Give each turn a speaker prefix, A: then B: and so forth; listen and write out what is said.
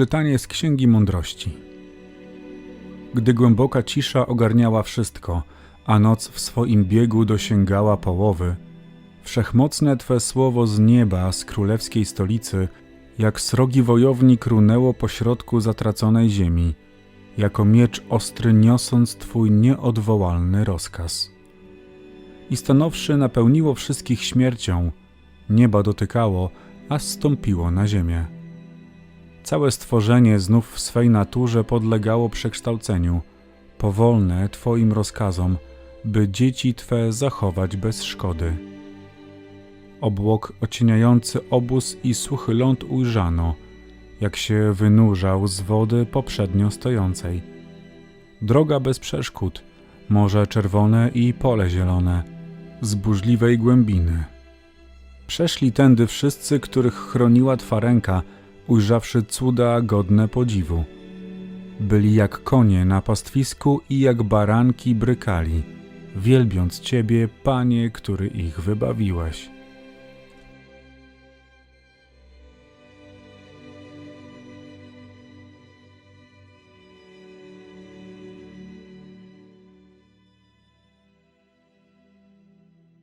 A: Czytanie z Księgi Mądrości. Gdy głęboka cisza ogarniała wszystko, a noc w swoim biegu dosięgała połowy, wszechmocne Twe słowo z nieba, z królewskiej stolicy, jak srogi wojownik runęło pośrodku zatraconej ziemi, jako miecz ostry niosąc Twój nieodwołalny rozkaz. I stanowszy napełniło wszystkich śmiercią, nieba dotykało, a zstąpiło na ziemię. Całe stworzenie znów w swej naturze podlegało przekształceniu, powolne Twoim rozkazom, by dzieci Twe zachować bez szkody. Obłok ocieniający obóz i suchy ląd ujrzano, jak się wynurzał z wody poprzednio stojącej. Droga bez przeszkód, morze czerwone i pole zielone, z burzliwej głębiny. Przeszli tędy wszyscy, których chroniła Twa ręka, ujrzawszy cuda godne podziwu. Byli jak konie na pastwisku i jak baranki brykali, wielbiąc Ciebie, Panie, który ich wybawiłeś.